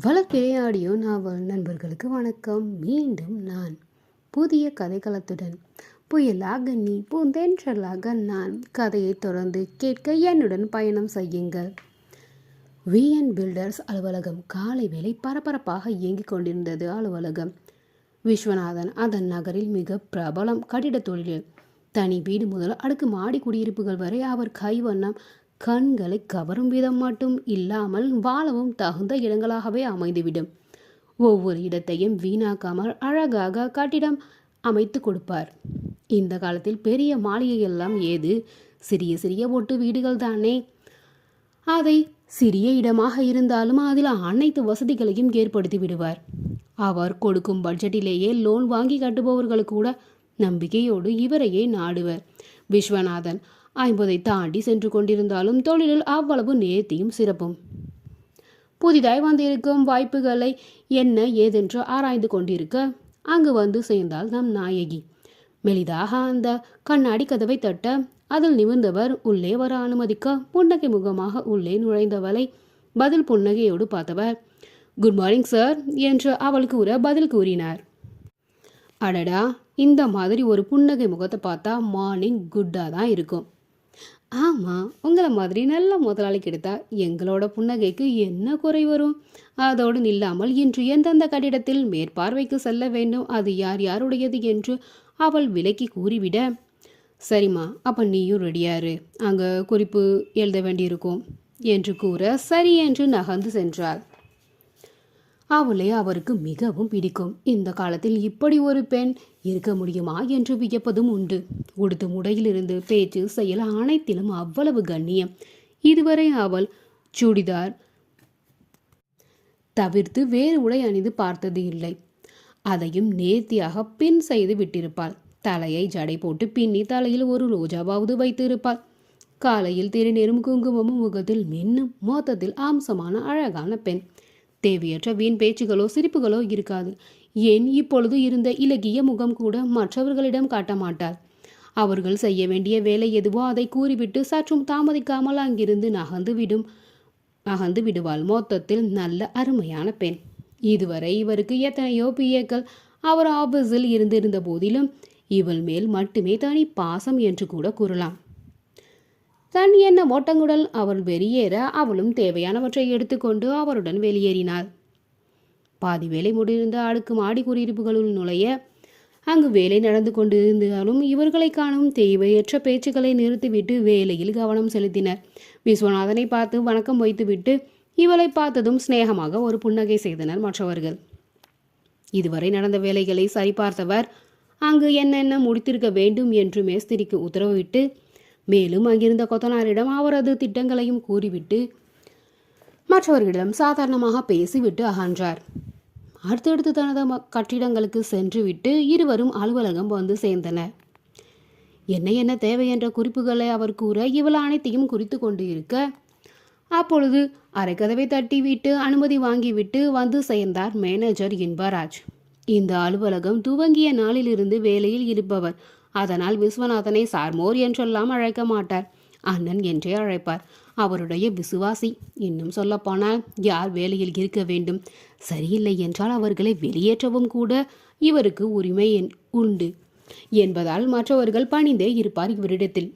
வளர்பிறையாடியோ நாவல் நண்பர்களுக்கு வணக்கம். மீண்டும் நான் புதிய கதைக்களத்துடன் புயலாக நீ பூந்தென்றலாக நான் கதையை தொடர்ந்து கேட்க என்னுடன் பயணம் செய்யுங்கள். விஎன் பில்டர்ஸ் அலுவலகம் காலை வேளை பரபரப்பாக இயங்கிக் கொண்டிருந்தது அலுவலகம். விஸ்வநாதன் அதன் நகரில் மிக பிரபலம் கட்டிடத் தொழிலில் தனி வீடு முதல் அடுக்கு மாடி குடியிருப்புகள் வரை அவர் கைவண்ணம் கண்களை கவரும் விதம் மட்டும் இல்லாமல் வாழவும் தகுந்த இடங்களாகவே அமைந்துவிடும். ஒவ்வொரு இடத்தையும் வீணாக்காமல் அழகாக கட்டிடம் அமைத்து கொடுப்பார். இந்த காலத்தில் பெரிய மாளிகை எல்லாம் ஏது? சிறிய சிறிய ஒட்டு வீடுகள் தானே. அதை சிறிய இடமாக இருந்தாலும் அதில் அனைத்து வசதிகளையும் ஏற்படுத்தி விடுவார். அவர் கொடுக்கும் பட்ஜெட்டிலேயே லோன் வாங்கி கட்டுபவர்கள் கூட நம்பிக்கையோடு இவரையே நாடுவர். விஸ்வநாதன் ஐம்பதை தாண்டி சென்று கொண்டிருந்தாலும் தொழிலில் அவ்வளவு நேர்த்தியும் சிறப்பும். புதிதாய் வந்திருக்கும் வாய்ப்புகளை என்ன ஏதென்று ஆராய்ந்து கொண்டிருக்க அங்கு வந்து சேர்ந்தால் நம் நாயகி. மெலிதாக அந்த கண்ணாடி கதவை தட்ட அதில் நிமிர்ந்தவர் உள்ளே வர அனுமதிக்க புன்னகை முகமாக உள்ளே நுழைந்தவளை பதில் புன்னகையோடு பார்த்தவர். குட் மார்னிங் சார் என்று அவள் கூற பதில் கூறினார். அடடா இந்த மாதிரி ஒரு புன்னகை முகத்தை பார்த்தா மார்னிங் குட்டாக தான் இருக்கும். ஆமாம் உங்களை மாதிரி நல்ல முதலாளி கிடைத்தா எங்களோட புன்னகைக்கு என்ன குறை வரும்? அதோடு நில்லாமல் இன்று எந்தெந்த கட்டிடத்தில் மேற்பார்வைக்கு செல்ல வேண்டும் அது யார் யாருடையது என்று அவள் விலக்கி கூறிவிட சரிம்மா அப்போ நீயும் ரெடியாரு அங்கே குறிப்பு எழுத வேண்டியிருக்கும் என்று கூற சரி என்று நகர்ந்து சென்றாள். அவளை அவருக்கு மிகவும் பிடிக்கும். இந்த காலத்தில் இப்படி ஒரு பெண் இருக்க முடியுமா என்று வியப்பதும் உண்டு. உடுத்து முடையிலிருந்து பேச்சு செயல் அனைத்திலும் அவ்வளவு கண்ணியம். இதுவரை அவள் சுடிதார் தவிர்த்து வேறு உடை அணிந்து பார்த்தது இல்லை. அதையும் நேர்த்தியாக பின் செய்து விட்டிருப்பாள். தலையை ஜடை போட்டு பின்னி தலையில் ஒரு ரோஜாவாவது வைத்திருப்பாள். காலையில் திருநீரும் குங்குமமும் முகத்தில் மின்னும் மொத்தத்தில் அம்சமான அழகான பெண். தேவையற்ற வீண் பேச்சுகளோ சிரிப்புகளோ இருக்காது. ஏன் இப்பொழுது இருந்த இலகிய முகம் கூட மற்றவர்களிடம் காட்ட மாட்டார். அவர்கள் செய்ய வேண்டிய வேலை எதுவோ அதை கூறிவிட்டு சற்றும் தாமதிக்காமல் அங்கிருந்து நகர்ந்து விடும் நகர்ந்து விடுவாள். மொத்தத்தில் நல்ல அருமையான பெண். இதுவரை இவருக்கு எத்தனையோ பிஏக்கள் அவர் ஆபீஸில் இருந்திருந்த போதிலும் இவள் மேல் மட்டுமே தனி பாசம் என்று கூட கூறலாம். தன் என்ன ஓட்டங்குடல் அவள் வெளியேற அவளும் தேவையானவற்றை எடுத்துக்கொண்டு அவருடன் வெளியேறினாள். பாதி வேலை முடிந்த அடுக்கு மாடி குடியிருப்புகளுள் நுழைய அங்கு வேலை நடந்து கொண்டிருந்தாலும் இவர்களை காணும் தேவையற்ற பேச்சுக்களை நிறுத்திவிட்டு வேலையில் கவனம் செலுத்தினர். விஸ்வநாதனை பார்த்து வணக்கம் வைத்துவிட்டு இவளை பார்த்ததும் சிநேகமாக ஒரு புன்னகை செய்தனர் மற்றவர்கள். இதுவரை நடந்த வேலைகளை சரிபார்த்தவர் அங்கு என்னென்ன முடித்திருக்க வேண்டும் என்று மேஸ்திரிக்கு உத்தரவிட்டு மேலும் அங்கிருந்த கொத்தனாரிடம் அவரது திட்டங்களையும் கூறிவிட்டு மற்றவர்களிடம் சாதாரணமாக பேசிவிட்டு அகன்றார். அடுத்தடுத்து தனது கட்டிடங்களுக்கு சென்றுவிட்டு இருவரும் அலுவலகம் வந்து சேர்ந்தனர். என்ன என்ன தேவை என்ற குறிப்புகளை அவர் கூற இவள் அனைத்தையும் குறித்து கொண்டு இருக்க அப்பொழுது அரைக்கதவை தட்டிவிட்டு அனுமதி வாங்கிவிட்டு வந்து சேர்ந்தார் மேனேஜர் இன்பராஜ். இந்த அலுவலகம் துவங்கிய நாளிலிருந்து வேலையில் இருப்பவர் அதனால் விஸ்வநாதனை சார்மோர் என்றெல்லாம் அழைக்க மாட்டார். அண்ணன் என்றே அழைப்பார். அவருடைய விசுவாசி இன்னும் சொல்லப்போனால் யார் வேலையில் இருக்க வேண்டும்? சரியில்லை என்றால் அவர்களை வெளியேற்றவும் கூட இவருக்கு உரிமை என்- உண்டு என்பதால் மற்றவர்கள் பணிந்தே இருப்பார் இவரிடத்தில்.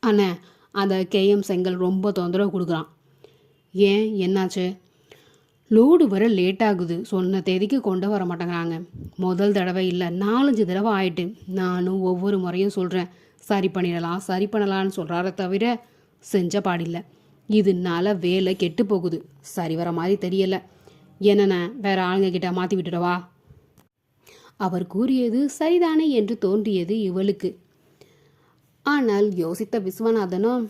அண்ணா அந்த கேஎம் செங்கல் ரொம்ப தொந்தரவு கொடுக்குறான். ஏன்? என்னாச்சு? லோடு வர லேட் ஆகுது. சொன்ன தேதிக்கு கொண்டு வர மாட்டேங்கிறாங்க. முதல் தடவை இல்லை நாலஞ்சு தடவை ஆயிட்டு. நானும் ஒவ்வொரு முறையும் சொல்கிறேன் சரி பண்ணிடலாம் சரி பண்ணலான்னு சொல்கிறார தவிர செஞ்ச பாடில்லை இதனால வேலை கெட்டு போகுது. சரி வர மாதிரி தெரியலை. என்னண்ணே வேற ஆளுங்க கிட்ட மாற்றி விட்டுடவா? அவர் கூறியது சரிதானே என்று தோன்றியது இவளுக்கு. ஆனால் யோசித்த விஸ்வநாதனும்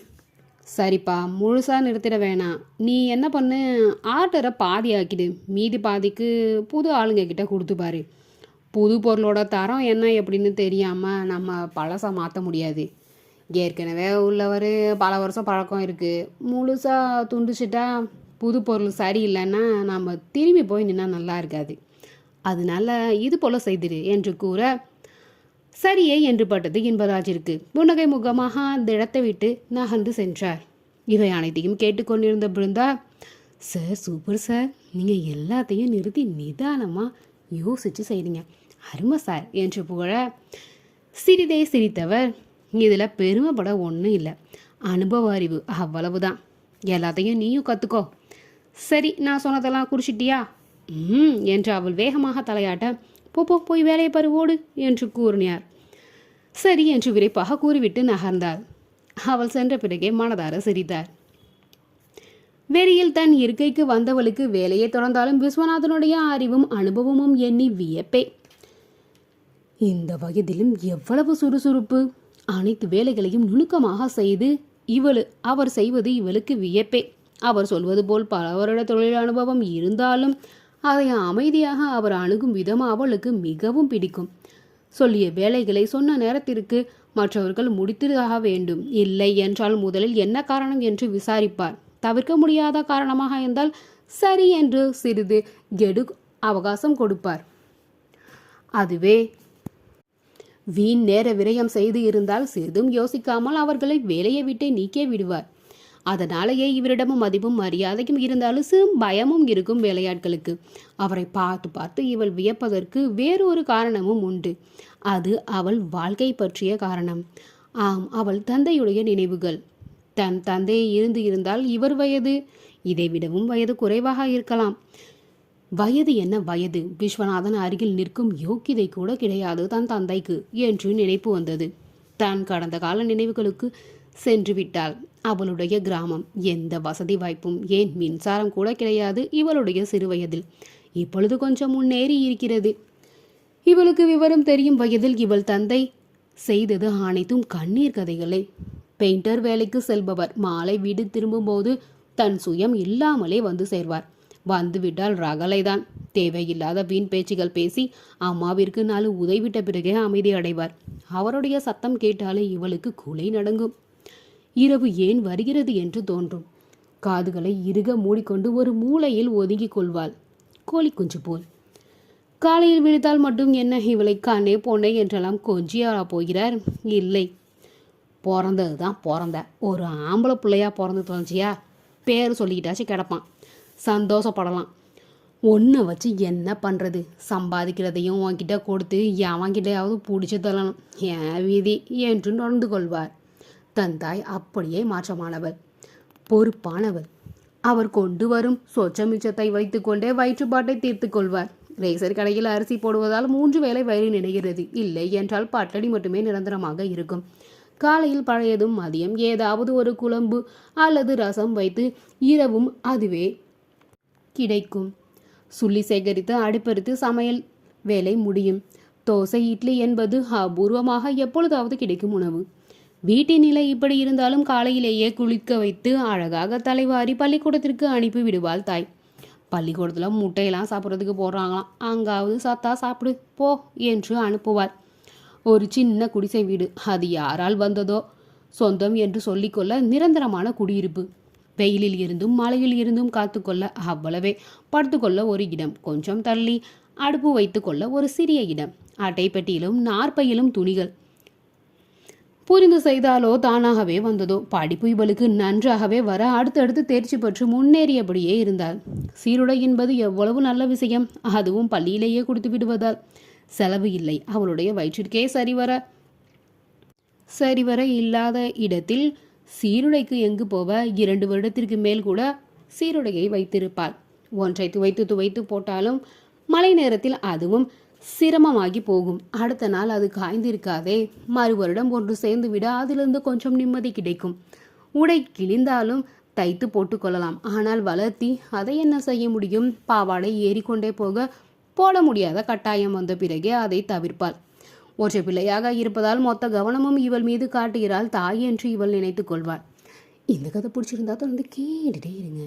சரிப்பா முழுசாக நிறுத்திட வேணாம். நீ என்ன பண்ணு ஆர்டரை பாதி ஆக்கிடு மீதி பாதிக்கு புது ஆளுங்க கிட்ட கொடுத்து பாரு. புது பொருளோட தரம் என்ன எப்படின்னு தெரியாமல் நம்ம பழசை மாற்ற முடியாது. ஏற்கனவே உள்ளவர் பல வருஷம் பழக்கம் இருக்குது முழுசாக துண்டிச்சிட்டா புது பொருள் சரியில்லைன்னா நம்ம திரும்பி போய் நின்னா நல்லா இருக்காது. அதனால இது போல் செய்திரு என்று கூற சரியே என்று பட்டது இன்பராஜிற்கு. புன்னகை முகமாக அந்த இடத்தை விட்டு நகர்ந்து சென்றார். இவை அனைத்தையும் கேட்டுக்கொண்டிருந்த பிருந்தா சார் சூப்பர் சார். நீங்கள் எல்லாத்தையும் நிறுத்தி நிதானமாக யோசித்து செய்கிறீங்க அருமை சார் என்று புகழ சிறிதே சிரித்தவர். இதில் பெருமைப்பட ஒன்றும் இல்லை. அனுபவ அறிவு அவ்வளவுதான். எல்லாத்தையும் நீயும் கற்றுக்கோ சரி நான் சொன்னதெல்லாம் குறிச்சிட்டியா? ம் என்று அவள் வேகமாக தலையாட்ட போ போ போய் வேலையை பாரு ஓடு என்று கூறினார். சரி என்று விரைப்பாக கூறிவிட்டு நகர்ந்தார். அவள் சென்ற பிறகே மனதார சிரித்தார். வெறியில் தன் இருக்கைக்கு வந்தவளுக்கு வேலையை தொடர்ந்தாலும் விஸ்வநாதனுடைய அறிவும் அனுபவமும் எண்ணி வியப்பே. இந்த வயதிலும் எவ்வளவு சுறுசுறுப்பு. அனைத்து வேலைகளையும் நுணுக்கமாக செய்து இவளு அவர் செய்வது இவளுக்கு வியப்பே. அவர் சொல்வது போல் பல வருட தொழில் அனுபவம் இருந்தாலும் அதை அமைதியாக அவர் அணுகும் விதம் அவளுக்கு மிகவும் பிடிக்கும். சொல்லிய வேலைகளை சொன்ன நேரத்திற்கு மற்றவர்கள் முடித்ததாக வேண்டும். இல்லை என்றால் முதலில் என்ன காரணம் என்று விசாரிப்பார். தவிர்க்க முடியாத காரணமாக இருந்தால் சரி என்று சிறிது கெடு அவகாசம் கொடுப்பார். அதுவே வீண் நேர விரயம் செய்து இருந்தால் சிறிதும் யோசிக்காமல் அவர்களை வேலையை விட்டே நீக்கே விடுவார். அதனாலேயே இவரிடமும் மதிப்பும் மரியாதையும் இருந்தாலும் சிறு பயமும் இருக்கும் வேலையாட்களுக்கு. அவரை பார்த்து பார்த்து இவள் வியப்பதற்கு வேறொரு காரணமும் உண்டு. அது அவள் வாழ்க்கை பற்றிய காரணம். ஆம் அவள் தந்தையுடைய நினைவுகள். தன் தந்தை இருந்து இருந்தால் இவர் வயது. இதை விடவும் வயது குறைவாக இருக்கலாம். வயது என்ன வயது? விஸ்வநாதன் அருகில் நிற்கும் யோக்கியதை கூட கிடையாது தன் தந்தைக்கு என்று நினைப்பு வந்தது. தான் கடந்த கால நினைவுகளுக்கு சென்று விட்டாள் அவளுடைய கிராமம். எந்த வசதி வாய்ப்பும் ஏன் மின்சாரம் கூட கிடையாது இவளுடைய சிறுவயதில் இப்பொழுது கொஞ்சம் முன்னேறி இருக்கிறது. இவளுக்கு விவரம் தெரியும் வயதில் இவள் தந்தை செய்தது அனைத்தும் கண்ணீர் கதைகளே. பெயிண்டர் வேலைக்கு செல்பவர். மாலை வீடு திரும்பும்போது தன் சுயம் இல்லாமலே வந்து சேர்வார். வந்துவிட்டால் ரகலைதான். தேவையில்லாத வீண் பேச்சுகள் பேசி அம்மாவிற்கு நாலு உதவிட்ட பிறகே அமைதி அடைவார். அவருடைய சத்தம் கேட்டாலே இவளுக்கு குலை நடங்கும் இரவு ஏன் வருகிறது என்று தோன்றும். காதுகளை இறுக மூடிக்கொண்டு ஒரு மூலையில் ஒதுங்கிக் கொள்வாள். கோழி குஞ்சு போல். காலையில் விழுத்தால் மட்டும் என்ன? இவளை காணே போனே என்றெல்லாம் கொஞ்சியாரா போகிறார்? இல்லை. பிறந்தது தான் பிறந்த. ஒரு ஆம்பளை பிள்ளையா பிறந்து தொலைஞ்சியா பேர் சொல்லிக்கிட்டாச்சும் கிடப்பான். சந்தோஷப்படலாம். ஒன்றை வச்சு என்ன பண்ணுறது சம்பாதிக்கிறதையும் உன்கிட்ட கொடுத்து எவன்கிட்டையாவது பிடிச்சி தள்ளணும் ஏன் வீதி என்று நடந்து கொள்வார். தன் தாய் அப்படியே மாற்றமானவள். பொறுப்பானவர் அவர் கொண்டு வரும் சொச்ச மிச்சத்தை வைத்துக்கொண்டே வயிற்றுப்பாட்டை தீர்த்து கொள்வார். ரேசர் கடையில் அரிசி போடுவதால் மூன்று வேளை வயிறு நினைகிறது. இல்லை என்றால் பட்டடி மட்டுமே நிரந்தரமாக இருக்கும். காலையில் பழையதும் மதியம் ஏதாவது ஒரு குழம்பு அல்லது ரசம் வைத்து இரவும் அதுவே கிடைக்கும். சுள்ளி சேகரித்து அடுப்பெடுத்து சமையல் வேலை முடியும். தோசை இட்லி என்பது அபூர்வமாக எப்பொழுதாவது கிடைக்கும் உணவு. வீட்டின் நிலை இப்படி இருந்தாலும் காலையிலேயே குளிக்க வைத்து அழகாக தலைவாரி பள்ளிக்கூடத்திற்கு அனுப்பி விடுவாள் தாய். பள்ளிக்கூடத்தில் முட்டையெல்லாம் சாப்பிட்றதுக்கு போடுறாங்களாம். அங்காவது சத்தா சாப்பிடு போ என்று அனுப்புவார் ஒரு சின்ன குடிசை வீடு. அது யாரால் வந்ததோ? சொந்தம் என்று சொல்லிக்கொள்ள நிரந்தரமான குடியிருப்பு. வெயிலில் இருந்தும் மழையில் இருந்தும் காத்துக்கொள்ள அவ்வளவே. படுத்துக்கொள்ள ஒரு இடம் கொஞ்சம் தள்ளி. அடுப்பு வைத்துக்கொள்ள ஒரு சிறிய இடம். அட்டைப்பெட்டியிலும் நாற்பையிலும் துணிகள். புரிந்து செய்தாலோ தானாகவே வந்ததோ. படிப்பு இவளுக்கு நன்றாகவே வர அடுத்தடுத்து தேர்ச்சி பெற்று முன்னேறியபடியே இருந்தாள். சீருடை என்பது எவ்வளவு நல்ல விஷயம். அதுவும் பள்ளியிலேயே கொடுத்து விடுவதால். செலவு இல்லை. அவளுடைய வயிற்றிற்கே சரிவர சரிவர இல்லாத இடத்தில் சீருடைக்கு எங்கு போவ? இரண்டு வருடத்திற்கு மேல் கூட சீருடையை வைத்திருப்பாள். ஒன்றை துவைத்து துவைத்து போட்டாலும் மழை நேரத்தில் அதுவும் சிரமமாகி போகும். அடுத்த நாள் அது காய்ந்திருக்காதே. மறு வருடம் ஒன்று சேர்ந்து விட அதிலிருந்து கொஞ்சம் நிம்மதி கிடைக்கும். உடை கிழிந்தாலும் தைத்து போட்டுக்கொள்ளலாம் ஆனால் வளர்த்தி அதை என்ன செய்ய முடியும்? பாவாடை ஏறிக்கொண்டே போக போட முடியாத கட்டாயம் வந்த பிறகே அதை தவிர்ப்பாள். ஒற்றை பிள்ளையாக இருப்பதால் மொத்த கவனமும் இவள் மீது காட்டுகிறாள் தாய் என்று இவள் நினைத்துக் கொள்வாள். இந்த கதை பிடிச்சிருந்தா தொடர்ந்து கேட்டுட்டே இருங்க.